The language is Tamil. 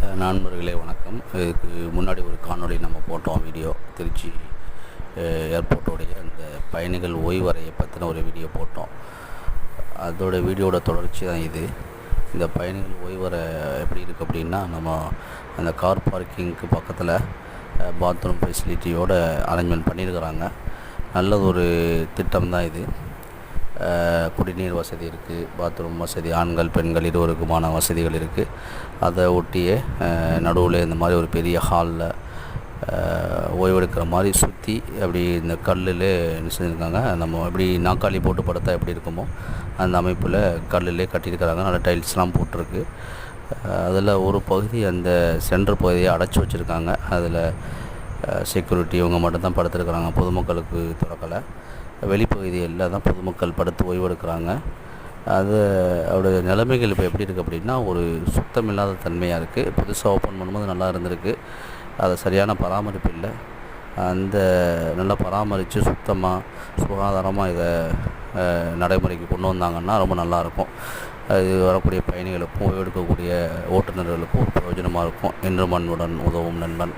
நண்பர்களே வணக்கம். இதுக்கு முன்னாடி ஒரு காணொளி நம்ம போட்டோம் வீடியோ. திருச்சி ஏர்போர்ட்டோடைய அந்த பயணிகள் ஓய்வறையை பற்றின ஒரு வீடியோ போட்டோம். அதோட வீடியோட தொடர்ச்சி தான் இது. இந்த பயணிகள் ஓய்வறை எப்படி இருக்குது அப்படின்னா நம்ம அந்த கார் பார்க்கிங்க்கு பக்கத்தில் பாத்ரூம் ஃபெசிலிட்டியோட அரேஞ்ச்மெண்ட் பண்ணியிருக்கிறாங்க நல்ல ஒரு திட்டம் தான் இது. குடிநீர் வசதி இருக்குது பாத்ரூம் வசதி ஆண்கள் பெண்கள் இருவருக்குமான வசதிகள் இருக்குது அதை ஒட்டியே நடுவில் இந்த மாதிரி ஒரு பெரிய ஹாலில் ஓய்வெடுக்கிற மாதிரி சுற்றி அப்படி இந்த கல்லில் என்ன செஞ்சுருக்காங்க நம்ம எப்படி நாக்காளி போட்டு படுத்தா எப்படி இருக்குமோ அந்த அமைப்பில் கல்லிலே கட்டியிருக்கிறாங்க. நல்ல டைல்ஸ்லாம் போட்டிருக்கு. அதில் ஒரு பகுதி அந்த சென்டர் பகுதியை அடைச்சி வச்சுருக்காங்க. அதில் செக்யூரிட்டி இவங்க மட்டும்தான் படுத்துருக்குறாங்க. பொதுமக்களுக்கு திறக்கலை. வெளிப்பகுதியில் தான் பொதுமக்கள் படுத்து ஓய்வெடுக்கிறாங்க. அது அவருடைய நிலைமைகள் இப்போ எப்படி இருக்குது அப்படின்னா ஒரு சுத்தமில்லாத தன்மையாக இருக்குது புதுசாக ஓப்பன் பண்ணும்போது நல்லா இருந்திருக்கு. அது சரியான பராமரிப்பு இல்லை. அந்த நல்லா பராமரித்து சுத்தமாக சுகாதாரமாக இதை நடைமுறைக்கு கொண்டு வந்தாங்கன்னா ரொம்ப நல்லாயிருக்கும் இது வரக்கூடிய பயணிகளுக்கும் ஓய்வெடுக்கக்கூடிய ஓட்டுநர்களுக்கும் ஒரு பிரயோஜனமாக இருக்கும். என்று மண்ணுடன் உதவும் நண்பன்.